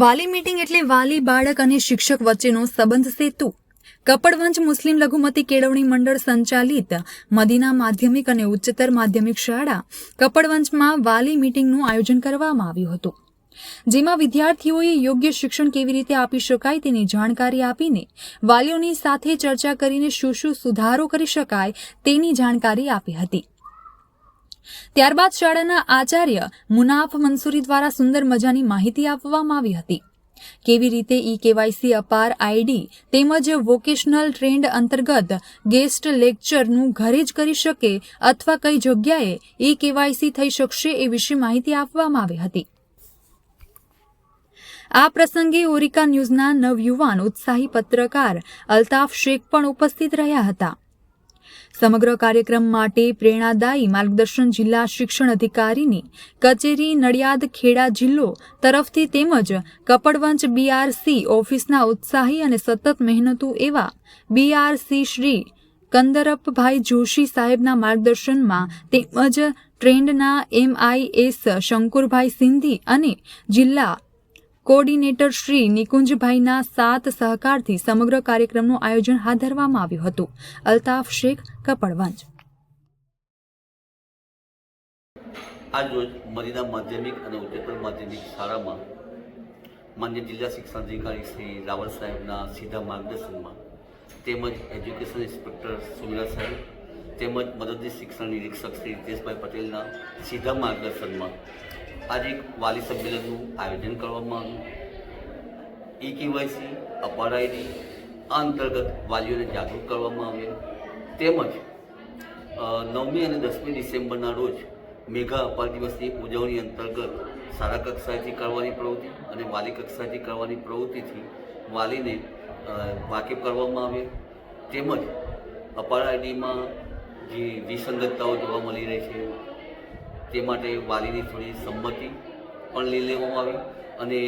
વાલી મીટિંગ એટલે વાલી, બાળક અને શિક્ષક વચ્ચેનો સંબંધ સેતુ. કપડવંજ મુસ્લિમ લઘુમતી કેળવણી મંડળ સંચાલિત મદીના માધ્યમિક અને ઉચ્ચતર માધ્યમિક શાળા કપડવંજમાં વાલી મીટિંગનું આયોજન કરવામાં આવ્યું હતું. જેમાં વિદ્યાર્થીઓએ યોગ્ય શિક્ષણ કેવી રીતે આપી શકાય તેની જાણકારી આપીને વાલીઓની સાથે ચર્ચા કરીને શું શું સુધારો કરી શકાય તેની જાણકારી આપી હતી. ત્યારબાદ શાળાના આચાર્ય મુનાફ મંસૂરી દ્વારા સુંદર મજાની માહિતી આપવામાં આવી હતી. કેવી રીતે ઈ કેવાયસી અપાર આઈડી તેમજ વોકેશનલ ટ્રેન્ડ અંતર્ગત ગેસ્ટ લેક્ચરનું ઘરે જ કરી શકે અથવા કઈ જગ્યાએ ઈ કેવાયસી થઈ શકશે એ વિશે માહિતી આપવામાં આવી હતી. આ પ્રસંગે ઓરિકા ન્યૂઝના નવયુવાન ઉત્સાહી પત્રકાર અલ્તાફ શેખ પણ ઉપસ્થિત રહ્યા હતા. સમગ્ર કાર્યક્રમ માટે પ્રેરણાદાયી માર્ગદર્શન જિલ્લા શિક્ષણ અધિકારીની કચેરી નડિયાદ ખેડા જિલ્લો તરફથી તેમજ કપડવંચ બીઆરસી ઓફિસના ઉત્સાહી અને સતત મહેનતુ એવા બીઆરસી શ્રી કંદરપભાઈ જોશી સાહેબના માર્ગદર્શનમાં તેમજ ટ્રેન્ડના એમઆઈએસ શંકુરભાઈ સિંધી અને જિલ્લા કોઓર્ડિનેટર શ્રી નિકુંજભાઈના સાત સહકારથી સમગ્ર કાર્યક્રમનું આયોજન હાથ ધરવામાં આવ્યું હતું. અલ્તાફ શેખ, કપડવંજ. આજ રોજ મરીના માધ્યમિક અને ઉચ્ચતર માધ્યમિક શાળામાં માન્ય જિલ્લા શિક્ષણાધિકારી શ્રી રાવલ સાહેબના સીધા માર્ગદર્શનમાં તેમજ એજ્યુકેશન ઇન્સ્પેક્ટર સુમિરા સાહેબ તેમજ મદદનીશ શિક્ષણ નિરીક્ષક શ્રી રીતેશભાઈ પટેલના સીધા માર્ગદર્શનમાં આજે એક વાલી સંમેલનનું આયોજન કરવામાં આવ્યું. ઈ કેવાયસી અપાર આઈડી, આ અંતર્ગત વાલીઓને જાગૃત કરવામાં આવ્યા. તેમજ નવમી અને દસમી ડિસેમ્બરના રોજ મેઘા અપાર દિવસની ઉજવણી અંતર્ગત શાળા કક્ષાએથી કરવાની પ્રવૃત્તિ અને વાલી કક્ષાએથી કરવાની પ્રવૃત્તિથી વાલીને વાકેફ કરવામાં આવે તેમજ અપાર આઈડીમાં જે વિસંગતતાઓ જોવા મળી રહી છે તે માટે વાલીની થોડી સંમતિ પણ લઈ લેવામાં આવી અને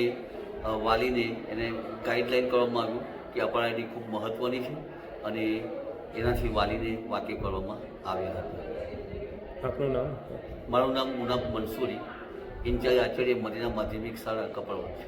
વાલીને એને ગાઈડલાઈન કરવામાં આવ્યું કે અપાર આઈડી ખૂબ મહત્ત્વની છે અને એનાથી વાલીને વાકેફ કરવામાં આવ્યા હતા. આપનું નામ? મારું નામ મુનાફ મંસૂરી ઇન્ચાર્જ આચાર્ય મદીના માધ્યમિક શાળા કપડવંજ.